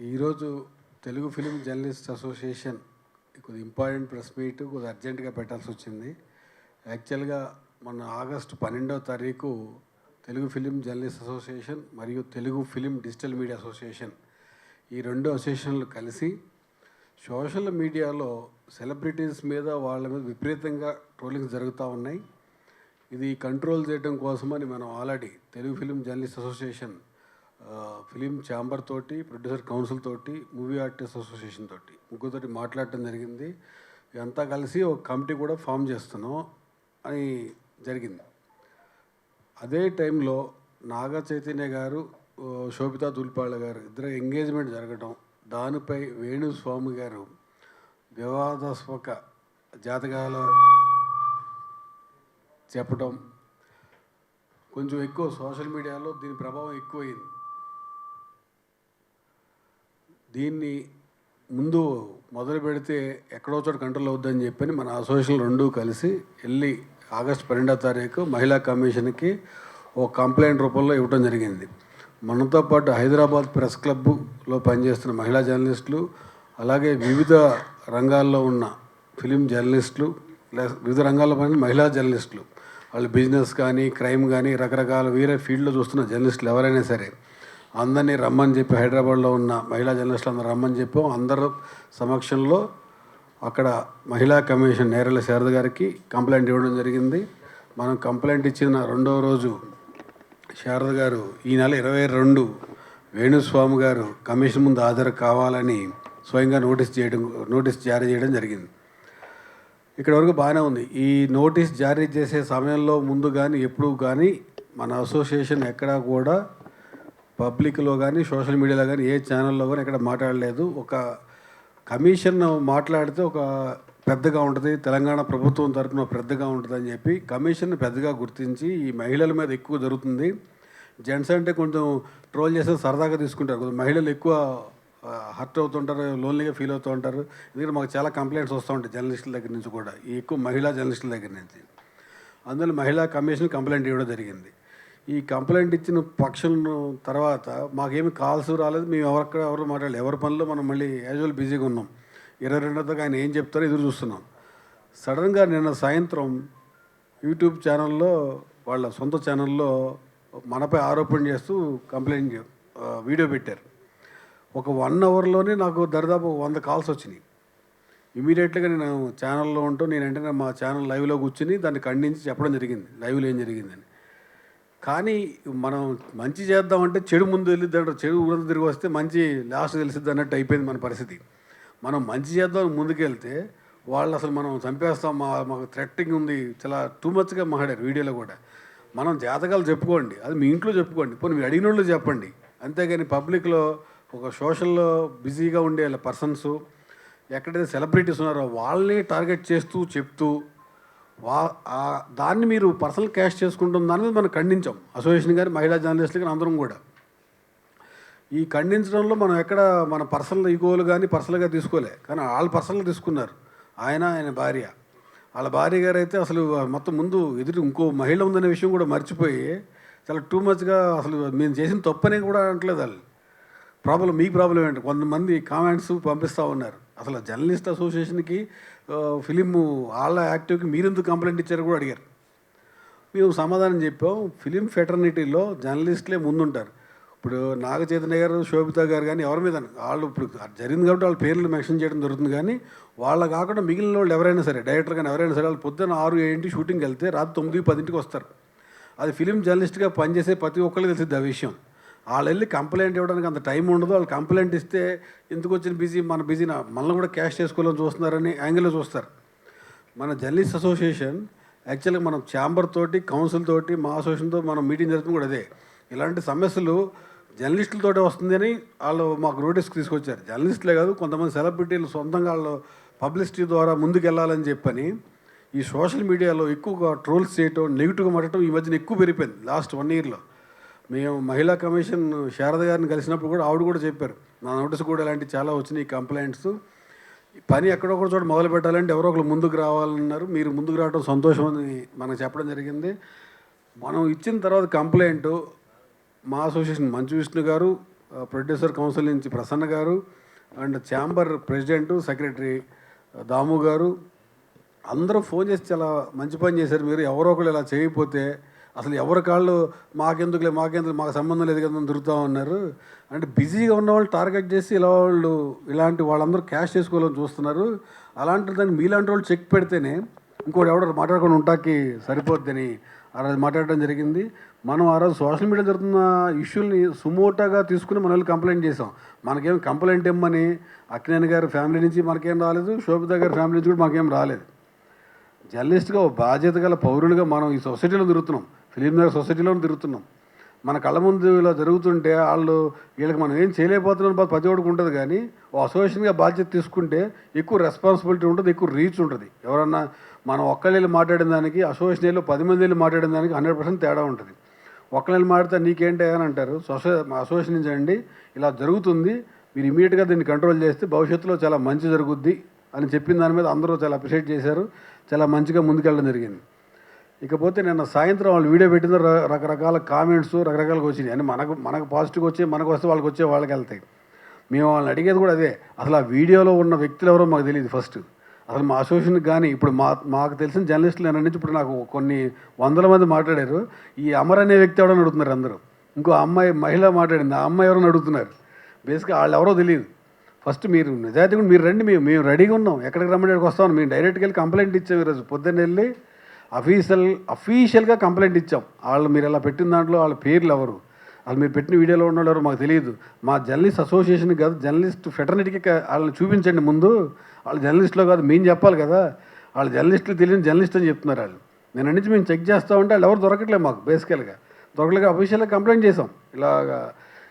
ఈరోజు Telugu film journalist association కొద్ది important press meet కొద్ది అర్జెంటుగా పెట్టాల్సి వచ్చింది. యాక్చువల్గా మొన్న ఆగస్టు పన్నెండవ తారీఖు తెలుగు ఫిలిం జర్నలిస్ట్ అసోసియేషన్ మరియు Telugu film digital media association ఈ రెండు అసోసియేషన్లు కలిసి సోషల్ మీడియాలో సెలబ్రిటీస్ మీద వాళ్ళ మీద విపరీతంగా ట్రోలింగ్స్ జరుగుతూ ఉన్నాయి. ఇది కంట్రోల్ చేయడం కోసమని మనం already Telugu film journalist association film chamber తోటి ప్రొడ్యూసర్ కౌన్సిల్ తోటి మూవీ ఆర్టిస్ట్ అసోసియేషన్ తోటి ముగ్గురితోటి మాట్లాడటం జరిగింది. ఇదంతా కలిసి ఒక కమిటీ కూడా ఫామ్ చేస్తున్నాం అని జరిగింది. అదే టైంలో నాగ చైతన్య గారు శోభితా దుల్పాళ్ళ గారు ఇద్దరు ఎంగేజ్మెంట్ జరగడం దానిపై వేణుస్వామి గారు వివాదాస్పక జాతకాల చెప్పడం కొంచెం ఎక్కువ సోషల్ మీడియాలో దీని ప్రభావం ఎక్కువైంది. దీన్ని ముందు మొదలు పెడితే ఎక్కడో చోట కంట్రోల్ అవుద్దని చెప్పని మన అసోసియేషన్ రెండు కలిసి వెళ్ళి ఆగస్ట్ పన్నెండో తారీఖు మహిళా కమిషన్కి ఒక కంప్లైంట్ రూపంలో ఇవ్వడం జరిగింది. మనతో పాటు హైదరాబాద్ ప్రెస్ క్లబ్లో పనిచేస్తున్న మహిళా జర్నలిస్టులు అలాగే వివిధ రంగాల్లో ఉన్న ఫిలిం జర్నలిస్టులు వివిధ రంగాల్లో పని మహిళా జర్నలిస్టులు. వాళ్ళు బిజినెస్ కానీ క్రైమ్ కానీ రకరకాల వేరే ఫీల్డ్లో చూస్తున్న జర్నలిస్టులు ఎవరైనా సరే అందరినీ రమ్మని చెప్పి హైదరాబాద్లో ఉన్న మహిళా జర్నలిస్టులు అందరూ రమ్మని చెప్పాం అందరు సమక్షంలో అక్కడ మహిళా కమిషన్ నేరల శారద గారికి కంప్లైంట్ ఇవ్వడం జరిగింది. మనం కంప్లైంట్ ఇచ్చిన రెండవ రోజు శారద గారు ఈ నెల ఇరవై రెండు వేణుస్వామి గారు కమిషన్ ముందు హాజరు కావాలని స్వయంగా నోటీస్ చేయడం నోటీస్ జారీ చేయడం జరిగింది. ఇక్కడ వరకు బాగానే ఉంది. ఈ నోటీస్ జారీ చేసే సమయంలో ముందు కానీ ఎప్పుడు కానీ మన అసోసియేషన్ ఎక్కడా కూడా పబ్లిక్లో కానీ సోషల్ మీడియాలో కానీ ఏ ఛానల్లో కానీ ఎక్కడ మాట్లాడలేదు. ఒక కమిషన్ మాట్లాడితే ఒక పెద్దగా ఉంటుంది. తెలంగాణ ప్రభుత్వం తరఫున పెద్దగా ఉంటుంది అని చెప్పి కమిషన్ పెద్దగా గుర్తించి ఈ మహిళల మీద ఎక్కువ జరుగుతుంది. జెంట్స్ అంటే కొంచెం ట్రోల్ చేస్తే సరదాగా తీసుకుంటారు. కొంచెం మహిళలు ఎక్కువ హర్ట్ అవుతుంటారు లోన్లీగా ఫీల్ అవుతూ ఉంటారు. ఎందుకంటే మాకు చాలా కంప్లైంట్స్ వస్తూ ఉంటాయి జర్నలిస్టుల దగ్గర నుంచి కూడా. ఈ ఎక్కువ మహిళా జర్నలిస్టుల దగ్గర నుంచి. అందులో మహిళా కమిషన్ కంప్లైంట్ ఇవ్వడం జరిగింది. ఈ కంప్లైంట్ ఇచ్చిన పక్షం తర్వాత మాకేమి కాల్స్ రాలేదు మేము ఎవరిక్కడ ఎవరు మాట్లాడలేదు. ఎవరి పనిలో మనం మళ్ళీ యాజువల్ బిజీగా ఉన్నాం. ఇరవై రెండోతో ఆయన ఏం చెప్తారో ఎదురు చూస్తున్నాం. సడన్గా నిన్న సాయంత్రం యూట్యూబ్ ఛానల్లో వాళ్ళ సొంత ఛానల్లో మనపై ఆరోపణ చేస్తూ కంప్లైంట్ వీడియో పెట్టారు. ఒక వన్ అవర్లోనే నాకు దరిదాపు వంద కాల్స్ వచ్చినాయి. ఇమీడియట్గా నేను ఛానల్లో ఉంటూ నేను వెంటనే మా ఛానల్ లైవ్లో కూర్చుని దాన్ని ఖండించి చెప్పడం జరిగింది. లైవ్లో ఏం జరిగిందని. కానీ మనం మంచి చేద్దామంటే చెడు ముందు వెళ్ళి చెడు ఊరంతా తిరిగి వస్తే మంచి లాస్ట్ తెలిసిద్ది అన్నట్టు అయిపోయింది మన పరిస్థితి. మనం మంచి చేద్దాం ముందుకెళ్తే వాళ్ళు అసలు మనం చంపేస్తాం మా మాకు థ్రెట్టింగ్ ఉంది. చాలా టూ మచ్గా మాట్లాడారు వీడియోలో కూడా. మనం జాతకాలు చెప్పుకోండి. అది మీ ఇంట్లో చెప్పుకోండి. పోనీ మీరు అడిగిన వాళ్ళు చెప్పండి. అంతేగాని పబ్లిక్లో ఒక సోషల్లో బిజీగా ఉండే పర్సన్స్ ఎక్కడైతే సెలబ్రిటీస్ ఉన్నారో వాళ్ళని టార్గెట్ చేస్తూ చెప్తూ వా దాన్ని మీరు పర్సనల్ క్యాష్ చేసుకుంటున్న దాని మీద మనం ఖండించాం. అసోసియేషన్ కానీ మహిళా జర్నలిస్టులు కానీ అందరం కూడా. ఈ ఖండించడంలో మనం ఎక్కడ మన పర్సనల్ ఈగోలు కానీ పర్సనల్గా తీసుకోలే. కానీ వాళ్ళు పర్సనల్ తీసుకున్నారు. ఆయన ఆయన భార్య. వాళ్ళ భార్య గారు అయితే అసలు మొత్తం ముందు ఎదురు ఇంకో మహిళ ఉందనే విషయం కూడా మర్చిపోయి చాలా టూ మచ్గా అసలు మేము చేసిన తప్పనే కూడా అనట్లేదు వాళ్ళు. ప్రాబ్లం మీ ప్రాబ్లం ఏంటి? కొంతమంది కామెంట్స్ పంపిస్తూ ఉన్నారు. అసలు జర్నలిస్ట్ అసోసియేషన్కి ఫిలిము ఫిలిం వాళ్ళ యాక్టివ్కి మీరెందుకు కంప్లైంట్ ఇచ్చారు కూడా అడిగారు. మేము సమాధానం చెప్పాం. ఫిలిం ఫెటర్నిటీలో జర్నలిస్టులే ముందుంటారు. ఇప్పుడు నాగ చైతన్య గారు శోభిత గారు కానీ ఎవరి మీద వాళ్ళు ఇప్పుడు జరిగింది కాబట్టి వాళ్ళ పేర్లు మెన్షన్ చేయడం జరుగుతుంది కానీ వాళ్ళ కాకుండా మిగిలిన వాళ్ళు ఎవరైనా సరే డైరెక్టర్ కానీ ఎవరైనా సరే వాళ్ళు పొద్దున్న ఆరు ఏంటి షూటింగ్కి వెళ్తే రాత్రి తొమ్మిది పదింటికి వస్తారు. అది ఫిలిం జర్నలిస్ట్గా పనిచేసే ప్రతి ఒక్కరికి తెలిసింది ఆ విషయం. వాళ్ళు వెళ్ళి కంప్లైంట్ ఇవ్వడానికి అంత టైం ఉండదు. వాళ్ళు కంప్లైంట్ ఇస్తే ఎందుకు వచ్చిన బిజీ? మన బిజీ మనల్ని కూడా క్యాష్ చేసుకోవాలని చూస్తున్నారని యాంగిల్లో చూస్తారు. మన జర్నలిస్ట్ అసోసియేషన్ యాక్చువల్గా మనం ఛాంబర్ తోటి కౌన్సిల్ తోటి మా అసోసియేషన్తో మనం మీటింగ్ జరుగుతుంది కూడా అదే. ఇలాంటి సమస్యలు జర్నలిస్టులతోటే వస్తుంది అని వాళ్ళు మాకు నోటీస్కి తీసుకొచ్చారు. జర్నలిస్టులే కాదు కొంతమంది సెలబ్రిటీలు సొంతంగా వాళ్ళు పబ్లిసిటీ ద్వారా ముందుకెళ్ళాలని చెప్పని ఈ సోషల్ మీడియాలో ఎక్కువగా ట్రోల్స్ చేయటం నెగిటివ్గా మాట్లాడటం ఈ మధ్యన ఎక్కువ పెరిగిపోయింది లాస్ట్ వన్ ఇయర్లో. మేము మహిళా కమిషన్ శారద గారిని కలిసినప్పుడు కూడా ఆవిడ కూడా చెప్పారు నా నోటీస్ కూడా ఇలాంటి చాలా వచ్చినాయి కంప్లైంట్స్. పని ఎక్కడొక చోట మొదలు పెట్టాలంటే ఎవరో ఒకరు ముందుకు రావాలన్నారు. మీరు ముందుకు రావడం సంతోషం అని మనకు చెప్పడం జరిగింది. మనం ఇచ్చిన తర్వాత కంప్లైంట్ మా అసోసియేషన్ మంచు విష్ణు గారు ప్రొడ్యూసర్ కౌన్సిల్ నుంచి ప్రసన్న గారు and chamber president secretary Damu గారు. అందరూ ఫోన్ చేసి చాలా మంచి పని చేశారు. మీరు ఎవరో ఒకరు ఇలా చేయకపోతే అసలు ఎవరి కాళ్ళు మాకెందుకులే మాకెందుకు మాకు సంబంధం లేదు కదా దొరుకుతా తిరుగుతూ ఉన్నారు. అంటే బిజీగా ఉన్న వాళ్ళు టార్గెట్ చేసి ఇలా వాళ్ళు ఇలాంటి వాళ్ళందరూ క్యాష్ చేసుకోవాలని చూస్తున్నారు. అలాంటి దాన్ని మీలాంటి వాళ్ళు చెక్ పెడితేనే ఇంకోటి ఎవడో మాట్లాడకుండా ఉంటాకి సరిపోద్దని ఆ రోజు మాట్లాడడం జరిగింది. మనం ఆ రోజు సోషల్ మీడియా జరుగుతున్న ఇష్యూల్ని సుమోటాగా తీసుకుని మన వాళ్ళు కంప్లైంట్ చేసాం మనకేం కంప్లైంట్ ఇమ్మని అక్కినేని గారి ఫ్యామిలీ నుంచి మనకేం రాలేదు శోభిత గారి ఫ్యామిలీ నుంచి కూడా మాకేం రాలేదు. జర్నలిస్ట్గా బాధ్యత గల పౌరులుగా మనం ఈ సొసైటీలో తిరుగుతున్నాం. ఫిలిం నగర్ సొసైటీలో తిరుగుతున్నాం. మన కళ్ళ ముందు ఇలా జరుగుతుంటే వాళ్ళు వీళ్ళకి మనం ఏం చేయలేకపోతున్నాం బాధ ప్రతి ఒకటికి ఉంటుంది కానీ ఓ అసోసియేషన్గా బాధ్యత తీసుకుంటే ఎక్కువ రెస్పాన్సిబిలిటీ ఉంటుంది ఎక్కువ రీచ్ ఉంటుంది. ఎవరన్నా మనం ఒక్కళ్ళు మాట్లాడిన దానికి అసోసియేషన్లో పది మంది వెళ్ళి మాట్లాడిన దానికి హండ్రెడ్ పర్సెంట్ తేడా ఉంటుంది. ఒక్కళ్ళు మాట్లాడితే నీకేంటి అని అంటారు. సొసై అసోసియేషన్ నుంచి అండి ఇలా జరుగుతుంది. మీరు ఇమీడియట్గా దీన్ని కంట్రోల్ చేస్తే భవిష్యత్తులో చాలా మంచి జరుగుద్ది అని చెప్పిన దాని మీద అందరూ చాలా అప్రిషియేట్ చేశారు. చాలా మంచిగా ముందుకెళ్ళడం జరిగింది. ఇకపోతే నిన్న సాయంత్రం వాళ్ళు వీడియో పెట్టిన రకరకాల కామెంట్స్ రకరకాలుగా వచ్చినాయి. అని మనకు మనకు పాజిటివ్ వచ్చి మనకు వస్తే వాళ్ళకి వచ్చే వాళ్ళకి వెళ్తాయి. మేము వాళ్ళని అడిగేది కూడా అదే. అసలు ఆ వీడియోలో ఉన్న వ్యక్తులు ఎవరో మాకు తెలియదు ఫస్ట్ అసలు మా అసోసియేషన్కి కానీ ఇప్పుడు మా మాకు తెలిసిన జర్నలిస్టులు నేను నుంచి ఇప్పుడు నాకు కొన్ని వందల మంది మాట్లాడారు. ఈ అమర్ అనే వ్యక్తి ఎవడని అడుగుతున్నారు అందరూ. ఇంకో అమ్మాయి మహిళ మాట్లాడింది. ఆ అమ్మాయి ఎవరని అడుగుతున్నారు. బేసిక్గా వాళ్ళు ఎవరో తెలియదు. ఫస్ట్ మీరు నిజాయితీ కూడా మీరు రండి మేము మేము రెడీగా ఉన్నాం. ఎక్కడికి రమ్మడానికి వస్తాం. మేము డైరెక్ట్గా వెళ్ళి కంప్లైంట్ ఇచ్చాం ఈరోజు. పొద్దున్న వెళ్ళి అఫీషియల్ అఫీషియల్గా కంప్లైంట్ ఇచ్చాం. వాళ్ళు మీరు ఇలా పెట్టిన దాంట్లో వాళ్ళ పేర్లు ఎవరు? వాళ్ళు మీరు పెట్టిన వీడియోలో ఉన్న వాళ్ళు మాకు తెలియదు. మా జర్నలిస్ట్ అసోసియేషన్ కాదు జర్నలిస్ట్ ఫెటర్నిటీకి వాళ్ళని చూపించండి ముందు. వాళ్ళు జర్నలిస్ట్లో కాదు మేము చెప్పాలి కదా. వాళ్ళు జర్నలిస్టులు తెలియని జర్నలిస్ట్ అని చెప్తున్నారు వాళ్ళు. నేను నుంచి మేము చెక్ చేస్తా ఉంటే వాళ్ళు ఎవరు దొరకట్లేదు మాకు బేసికల్గా దొరకలేక అఫీషియల్గా కంప్లైంట్ చేసాం ఇలాగా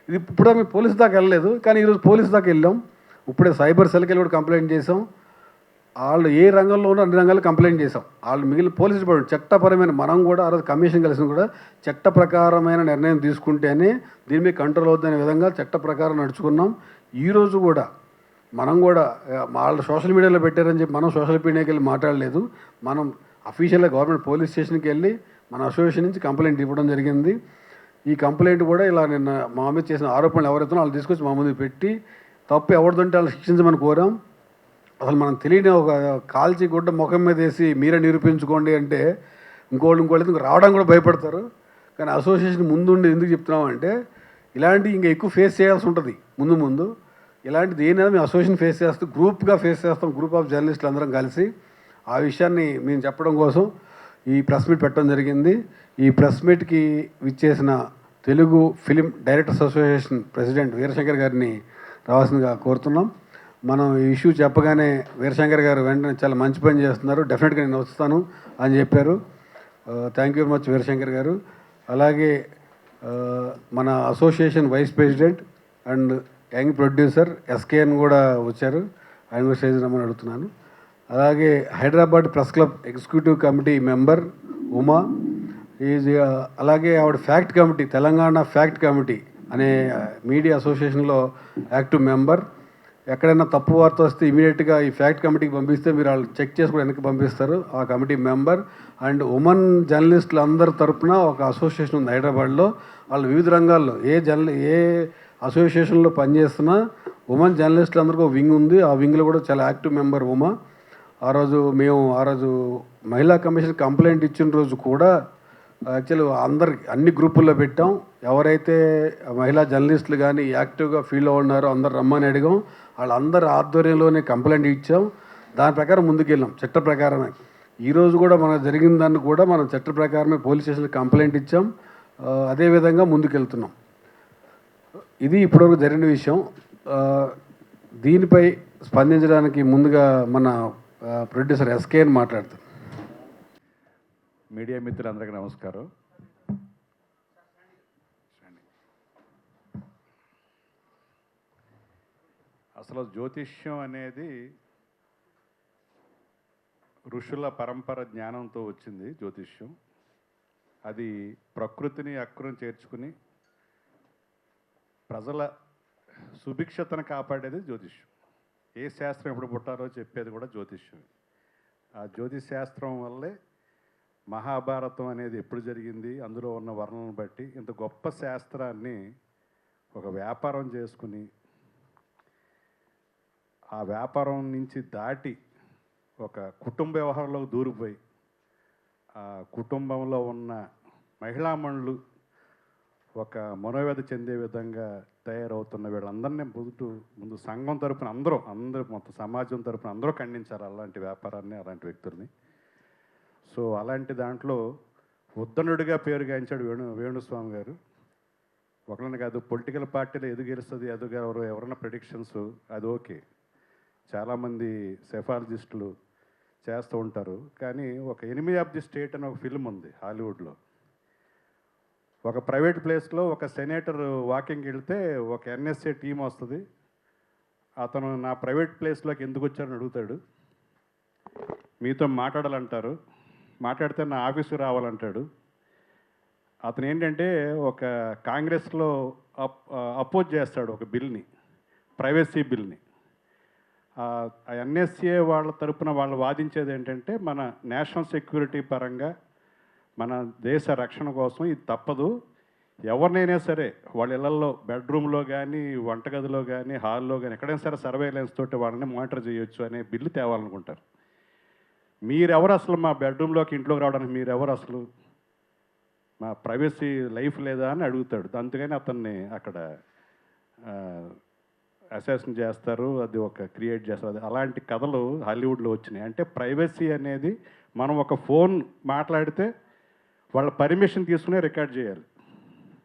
ఇది ఇప్పుడే మేము పోలీస్ దాకా వెళ్ళలేదు. కానీ ఈరోజు పోలీస్ దాకా వెళ్ళాం. ఇప్పుడే సైబర్ సెల్కి వెళ్ళి కూడా కంప్లైంట్ చేసాం వాళ్ళు ఏ రంగంలోనూ అన్ని రంగాలు కంప్లైంట్ చేసాం వాళ్ళు మిగిలిన పోలీస్ డిపార్ట్మెంట్ చట్టపరమైన మనం కూడా ఆ రోజు కమిషన్ కలిసిన కూడా చట్ట ప్రకారమైన నిర్ణయం తీసుకుంటేనే దీని మీద కంట్రోల్ అవుతుందనే విధంగా చట్ట ప్రకారం నడుచుకున్నాం ఈరోజు కూడా మనం కూడా వాళ్ళు సోషల్ మీడియాలో పెట్టారని చెప్పి మనం సోషల్ మీడియాకి వెళ్ళి మాట్లాడలేదు. మనం అఫీషియల్గా గవర్నమెంట్ పోలీస్ స్టేషన్కి వెళ్ళి మన అసోసియేషన్ నుంచి కంప్లైంట్ ఇవ్వడం జరిగింది. ఈ కంప్లైంట్ కూడా ఇలా నిన్న మా మీద చేసిన ఆరోపణలు ఎవరైతే వాళ్ళు తీసుకొచ్చి మా ముందు పెట్టి తప్పు ఎవరిదంటే వాళ్ళు శిక్షించమని కోరాం. అసలు మనం తెలియని ఒక కాల్చి గుడ్డ ముఖం మీద వేసి మీరే నిరూపించుకోండి అంటే ఇంకోళ్ళు ఇంకోళ్ళు ఇంకా రావడం కూడా భయపడతారు. కానీ అసోసియేషన్ ముందుండి ఎందుకు చెప్తున్నాం అంటే ఇలాంటి ఇంకా ఎక్కువ ఫేస్ చేయాల్సి ఉంటుంది ముందు ముందు. ఇలాంటి దేనైనా మేము అసోసియేషన్ ఫేస్ చేస్తాం గ్రూప్గా ఫేస్ చేస్తాం గ్రూప్ ఆఫ్ జర్నలిస్టులు అందరం కలిసి. ఆ విషయాన్ని మేము చెప్పడం కోసం ఈ ప్రెస్ మీట్ పెట్టడం జరిగింది. ఈ ప్రెస్ మీట్కి విచ్చేసిన Telugu film directors association president Veerashankar గారిని రావాల్సిందిగా కోరుతున్నాం. మనం ఈ ఇష్యూ చెప్పగానే వీరశంకర్ గారు వెంటనే చాలా మంచి పని చేస్తున్నారు. డెఫినెట్గా నేను వస్తాను అని చెప్పారు. Thank you very much Veerashankar గారు. అలాగే uh, మన association vice president and young producer SKN కూడా వచ్చారు. ఆయన కూడా స్టేజ్ రమ్మని అడుగుతున్నాను. అలాగే Hyderabad press club executive committee member Uma. Is uh, అలాగే ఆవిడ fact committee Telangana fact committee అనే మీడియా అసోసియేషన్లో యాక్టివ్ మెంబర్ ఎక్కడైనా తప్పు వార్త వస్తే ఇమీడియట్గా ఈ ఫ్యాక్ట్ కమిటీకి పంపిస్తే మీరు వాళ్ళు చెక్ చేసి కూడా వెనక్కి పంపిస్తారు. ఆ కమిటీ మెంబర్ అండ్ ఉమెన్ జర్నలిస్టులు అందరి తరపున ఒక అసోసియేషన్ ఉంది హైదరాబాద్లో. వాళ్ళు వివిధ రంగాల్లో ఏ జర్నల్ ఏ అసోసియేషన్లో పనిచేస్తున్నా ఉమెన్ జర్నలిస్టులు అందరికీ ఒక వింగ్ ఉంది. ఆ వింగ్లో కూడా చాలా యాక్టివ్ మెంబర్ ఉమా. ఆ రోజు మేము ఆ రోజు మహిళా కమిషన్ కంప్లైంట్ ఇచ్చిన రోజు కూడా యాక్చువల్లీ అందరికి అన్ని గ్రూపుల్లో పెట్టాం. ఎవరైతే మహిళా జర్నలిస్టులు కానీ యాక్టివ్గా ఫీల్ ఉన్నారో అందరు రమ్మని అడిగాం. వాళ్ళందరి ఆధ్వర్యంలోనే కంప్లైంట్ ఇచ్చాం. దాని ప్రకారం ముందుకెళ్ళాం చట్ట ప్రకారమే. ఈరోజు కూడా మనకు జరిగిన దాన్ని కూడా మనం చట్ట ప్రకారమే పోలీస్ స్టేషన్కి కంప్లైంట్ ఇచ్చాం. అదేవిధంగా ముందుకెళ్తున్నాం. ఇది ఇప్పటివరకు జరిగిన విషయం. దీనిపై స్పందించడానికి ముందుగా మన ప్రొడ్యూసర్ ఎస్కే అని మీడియా మిత్రులందరికీ నమస్కారం. అసలు జ్యోతిష్యం అనేది ఋషుల పరంపర జ్ఞానంతో వచ్చింది జ్యోతిష్యం. అది ప్రకృతిని అక్రం చేర్చుకుని ప్రజల సుభిక్షతను కాపాడేది జ్యోతిష్యం. ఏ శాస్త్రం ఎప్పుడు పుట్టారో చెప్పేది కూడా జ్యోతిష్యం. ఆ జ్యోతిష్ శాస్త్రం వల్లే మహాభారతం అనేది ఎప్పుడు జరిగింది అందులో ఉన్న వర్ణనను బట్టి ఇంత గొప్ప శాస్త్రాన్ని ఒక వ్యాపారం చేసుకుని ఆ వ్యాపారం నుంచి దాటి ఒక కుటుంబ వ్యవహారంలోకి దూరిపోయి ఆ కుటుంబంలో ఉన్న మహిళామణులు ఒక మనోవేద చెందే విధంగా తయారవుతున్న వీళ్ళందరినీ ముందు ముందు సంఘం తరపున అందరూ అందరూ మొత్తం సమాజం తరపున అందరూ ఖండించారు అలాంటి వ్యాపారాన్ని అలాంటి వ్యక్తుల్ని. సో అలాంటి దాంట్లో ఉద్దనుడిగా పేరు గాయించాడు వేణు వేణుస్వామి గారు. ఒకరిని కాదు పొలిటికల్ పార్టీలో ఎదుగెలుస్తుంది గెలుస్తుంది ఎదు ఎవరు ఎవరైనా ప్రిడిక్షన్స్ అది ఓకే. చాలామంది సెఫాలజిస్టులు చేస్తూ ఉంటారు. కానీ ఒక ఎనిమిది ఆఫ్ ది స్టేట్ అని ఒక ఫిల్మ్ ఉంది హాలీవుడ్లో. ఒక ప్రైవేట్ ప్లేస్లో ఒక సెనేటర్ వాకింగ్కి వెళ్తే ఒక ఎన్ఎస్ఏ టీం వస్తుంది. అతను నా ప్రైవేట్ ప్లేస్లోకి ఎందుకు వచ్చారని అడుగుతాడు. మీతో మాట్లాడాలంటారు. మాట్లాడితే నా ఆఫీసు రావాలంటాడు. అతను ఏంటంటే ఒక కాంగ్రెస్లో అప్ అపోజ్ చేస్తాడు ఒక బిల్ని ప్రైవసీ బిల్ని. ఎన్ఎస్ఏ వాళ్ళ తరపున వాళ్ళు వాదించేది ఏంటంటే మన నేషనల్ సెక్యూరిటీ పరంగా మన దేశ రక్షణ కోసం ఇది తప్పదు. ఎవరినైనా సరే వాళ్ళ ఇళ్ళలో బెడ్రూమ్లో కానీ వంటగదిలో కానీ హాల్లో కానీ ఎక్కడైనా సరే సర్వేలెన్స్ తోటి వాళ్ళని మానిటర్ చేయొచ్చు అనే బిల్లు తేవాలనుకుంటారు. మీరెవరు అసలు మా బెడ్రూమ్లోకి ఇంట్లోకి రావడానికి మీరెవరు అసలు? మా ప్రైవసీ లైఫ్ లేదా అని అడుగుతాడు. అందుకని అతన్ని అక్కడ అసెషన్ చేస్తారు అది ఒక క్రియేట్ చేస్తారు. అది అలాంటి కథలు హాలీవుడ్లో వచ్చినాయి. అంటే ప్రైవసీ అనేది మనం ఒక ఫోన్ మాట్లాడితే వాళ్ళ పర్మిషన్ తీసుకునే రికార్డ్ చేయాలి.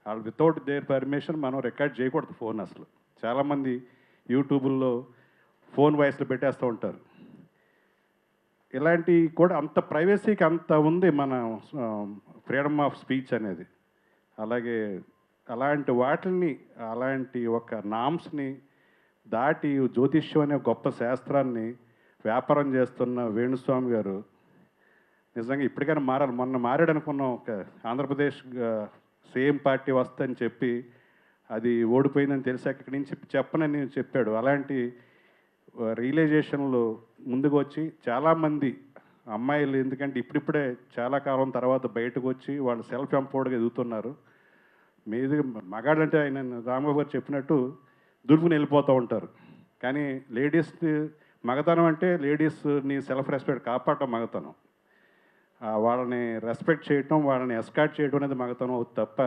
వాళ్ళు వితౌట్ దేర్ పర్మిషన్ మనం రికార్డ్ చేయకూడదు ఫోన్ అసలు. చాలామంది యూట్యూబుల్లో ఫోన్ వాయిస్లు పెట్టేస్తూ ఉంటారు. ఇలాంటి కూడా అంత ప్రైవసీకి అంత ఉంది మన ఫ్రీడమ్ ఆఫ్ స్పీచ్ అనేది. అలాగే అలాంటి వాటిని అలాంటి ఒక నామ్స్ని దాటి జ్యోతిష్యం అనే గొప్ప శాస్త్రాన్ని వ్యాపారం చేస్తున్న వేణుస్వామి గారు నిజంగా ఇప్పటికైనా మారాలి. మొన్న మారాడు అనుకున్నాం. ఒక ఆంధ్రప్రదేశ్ సేమ్ పార్టీ వస్తుందని చెప్పి అది ఓడిపోయిందని తెలిసాక ఇక్కడి నుంచి చెప్పనని చెప్పాడు. అలాంటి రియలైజేషన్లు ముందుకు వచ్చి చాలామంది అమ్మాయిలు ఎందుకంటే ఇప్పుడిప్పుడే చాలా కాలం తర్వాత బయటకు వచ్చి వాళ్ళు సెల్ఫ్ ఎంపవర్డ్గా ఎదుగుతున్నారు. మీది మగాడంటే ఆయన రామబాబు గారు చెప్పినట్టు దుర్పుని వెళ్ళిపోతూ ఉంటారు. కానీ లేడీస్ మగతనం అంటే లేడీస్ని సెల్ఫ్ రెస్పెక్ట్ కాపాడటం మగతనం. వాళ్ళని రెస్పెక్ట్ చేయటం వాళ్ళని ఎస్కాట్ చేయడం అనేది మగతనం తప్ప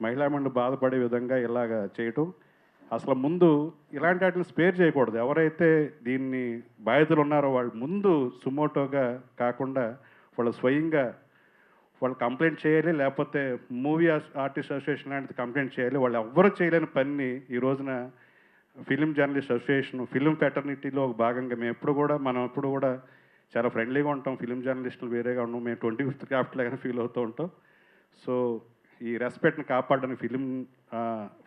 మహిళా మండలి బాధపడే విధంగా ఇలాగ చేయటం అసలు ముందు ఇలాంటి వాటిని స్పేర్ చేయకూడదు. ఎవరైతే దీన్ని బాధితులు ఉన్నారో వాళ్ళు ముందు సుమోటోగా కాకుండా వాళ్ళు స్వయంగా వాళ్ళు కంప్లైంట్ చేయాలి లేకపోతే మూవీ ఆర్టిస్ట్ అసోసియేషన్ లాంటిది కంప్లైంట్ చేయాలి వాళ్ళు ఎవ్వరూ చేయలేని పనిని ఈ రోజున ఫిలిం జర్నలిస్ట్ అసోసియేషన్ ఫిలిం ఫెటర్నిటీలో ఒక భాగంగా మేము ఎప్పుడు కూడా మనం ఎప్పుడు కూడా చాలా ఫ్రెండ్లీగా ఉంటాం ఫిలిం జర్నలిస్టులు వేరేగా ఉన్నాం మేము ట్వంటీ ఫిఫ్త్ క్రాఫ్ట్ లాగానే ఫీల్ అవుతూ ఉంటాం. సో ఈ రెస్పెక్ట్ని కాపాడడానికి ఫిలిం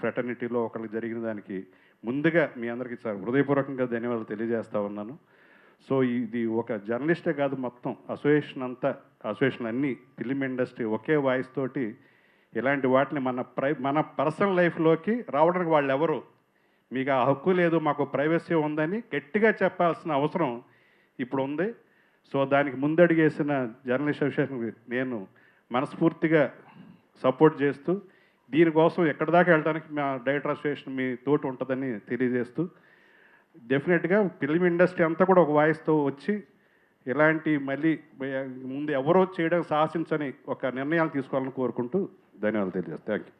ఫ్రెటర్నిటీలో ఒకరికి జరిగిన దానికి ముందుగా మీ అందరికీ చాలా హృదయపూర్వకంగా ధన్యవాదాలు తెలియజేస్తా ఉన్నాను. సో ఇది ఒక జర్నలిస్టే కాదు మొత్తం. అసోసియేషన్ అంతా అసోసియేషన్ అన్ని ఫిలిం ఇండస్ట్రీ ఒకే వాయిస్ తోటి ఇలాంటి వాటిని మన ప్రై మన పర్సనల్ లైఫ్లోకి రావడానికి వాళ్ళు ఎవరు మీకు ఆ హక్కు లేదు మాకు ప్రైవసీ ఉందని గట్టిగా చెప్పాల్సిన అవసరం ఇప్పుడు ఉంది సో దానికి ముందడిగేసిన జర్నలిస్ట్ అసోసియేషన్ నేను మనస్ఫూర్తిగా సపోర్ట్ చేస్తూ దీనికోసం ఎక్కడి దాకా వెళ్ళడానికి మా డైరెక్టర్ అసోసియేషన్ మీ తోటి ఉంటుందని తెలియజేస్తూ డెఫినెట్గా ఫిలిం ఇండస్ట్రీ అంతా కూడా ఒక వాయిస్తో వచ్చి ఇలాంటి మళ్ళీ ముందు ఎవరో చేయడం సాహసించని ఒక నిర్ణయాలు తీసుకోవాలని కోరుకుంటూ ధన్యవాదాలు తెలియజేస్తాను థ్యాంక్ యూ